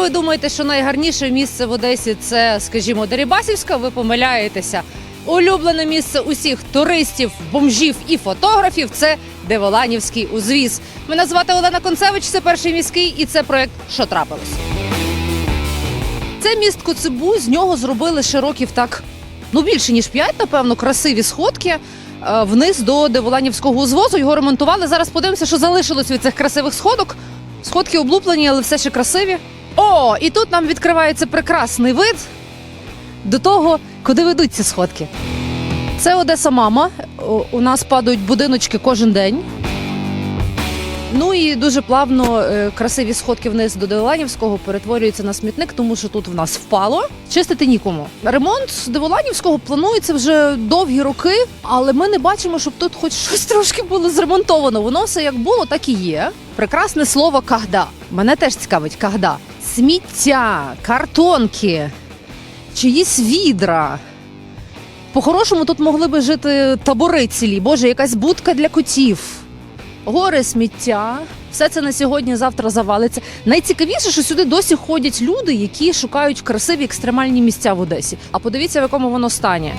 Ви думаєте, що найгарніше місце в Одесі це, скажімо, Дерибасівська, ви помиляєтеся. Улюблене місце усіх туристів, бомжів і фотографів це Деволанівський узвіз. Мене звати Олена Концевич, це перший міський, і це проект Що трапилось. Це міст Коцебу. З нього зробили ще років так, ну більше ніж п'ять, напевно, красиві сходки е, вниз до Деволанівського узвозу. Його ремонтували. Зараз подивимося, що залишилось від цих красивих сходок. Сходки облуплені, але все ще красиві. О, і тут нам відкривається прекрасний вид до того, куди ведуть ці сходки. Це Одеса Мама. У нас падають будиночки кожен день. Ну і дуже плавно е, красиві сходки вниз до Деволанівського перетворюються на смітник, тому що тут в нас впало. Чистити нікому. Ремонт Деволанівського планується вже довгі роки, але ми не бачимо, щоб тут хоч щось трошки було зремонтовано. Воно все як було, так і є. Прекрасне слово кагда. Мене теж цікавить кагда. Сміття, картонки, чиїсь відра. По-хорошому тут могли би жити табори цілі. Боже, якась будка для котів. Гори сміття. Все це на сьогодні, завтра завалиться. Найцікавіше, що сюди досі ходять люди, які шукають красиві екстремальні місця в Одесі. А подивіться, в якому воно стані.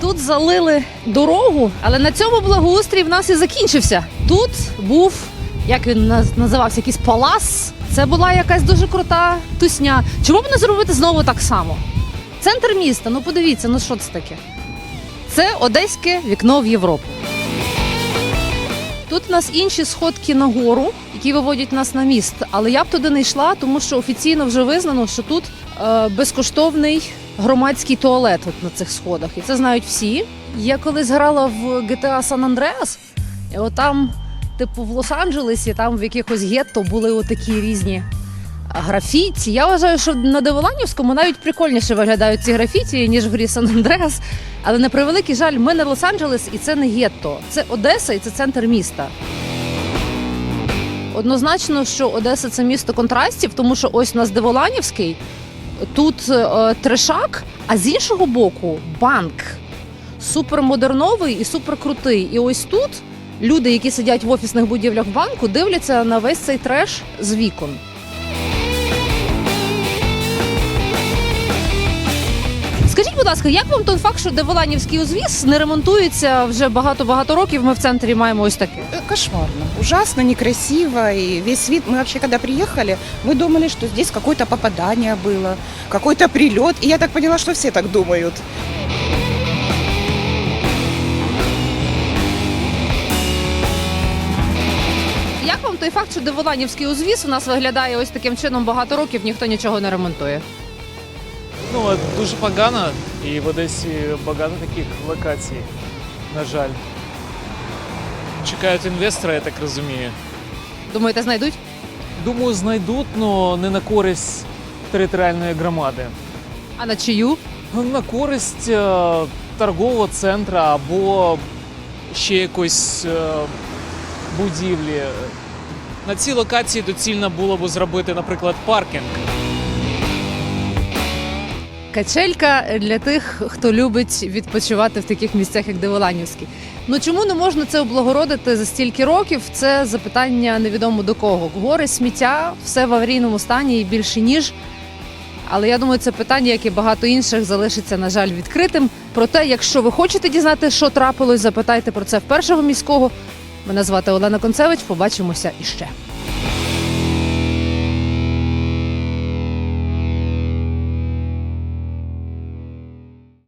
Тут залили дорогу, але на цьому благоустрій в нас і закінчився. Тут був, як він називався, якийсь палас. Це була якась дуже крута тусня. Чому б не зробити знову так само? Центр міста, ну подивіться, ну що це таке? Це одеське вікно в Європу. Тут у нас інші сходки на гору, які виводять нас на міст. Але я б туди не йшла, тому що офіційно вже визнано, що тут е, безкоштовний громадський туалет от на цих сходах. І це знають всі. Я колись грала в GTA San Andreas, і отам, типу, в Лос-Анджелесі, там в якихось гетто були отакі різні графіті. Я вважаю, що на Деволанівському навіть прикольніше виглядають ці графіті, ніж в грі Сан Андреас. Але на превеликий жаль, ми не Лос-Анджелес і це не гетто. Це Одеса і це центр міста. Однозначно, що Одеса це місто контрастів, тому що ось у нас Деволанівський, тут е, трешак, а з іншого боку банк. Супермодерновий і суперкрутий. І ось тут люди, які сидять в офісних будівлях банку, дивляться на весь цей треш з вікон. будь ласка, як вам той факт, що Деволанівський узвіз не ремонтується вже багато-багато років? Ми в центрі маємо ось таке. Э, Кошмарно, ужасно, некрасиво. И весь вид, мы вообще когда приехали, мы думали, что здесь какое-то попадание было, какой-то прилет. И я так поняла, что все так думают. Як вам той факт, що Деволанівський узвіз у нас виглядає ось таким чином багато років, ніхто нічого не ремонтує? Ну, дуже погано, і в Одесі багато таких локацій, на жаль. Чекають інвестора, я так розумію. Думаєте, знайдуть? Думаю, знайдуть, але не на користь територіальної громади. А на чию? Ну, На користь е, торгового центру або ще якоїсь е, будівлі. На цій локації доцільно було б зробити, наприклад, паркінг. Качелька для тих, хто любить відпочивати в таких місцях, як Деволанівський. Ну чому не можна це облагородити за стільки років? Це запитання невідомо до кого. Гори, сміття, все в аварійному стані і більше ніж. Але я думаю, це питання, як і багато інших, залишиться, на жаль, відкритим. Проте, якщо ви хочете дізнати, що трапилось, запитайте про це в першого міського. Мене звати Олена Концевич. Побачимося іще.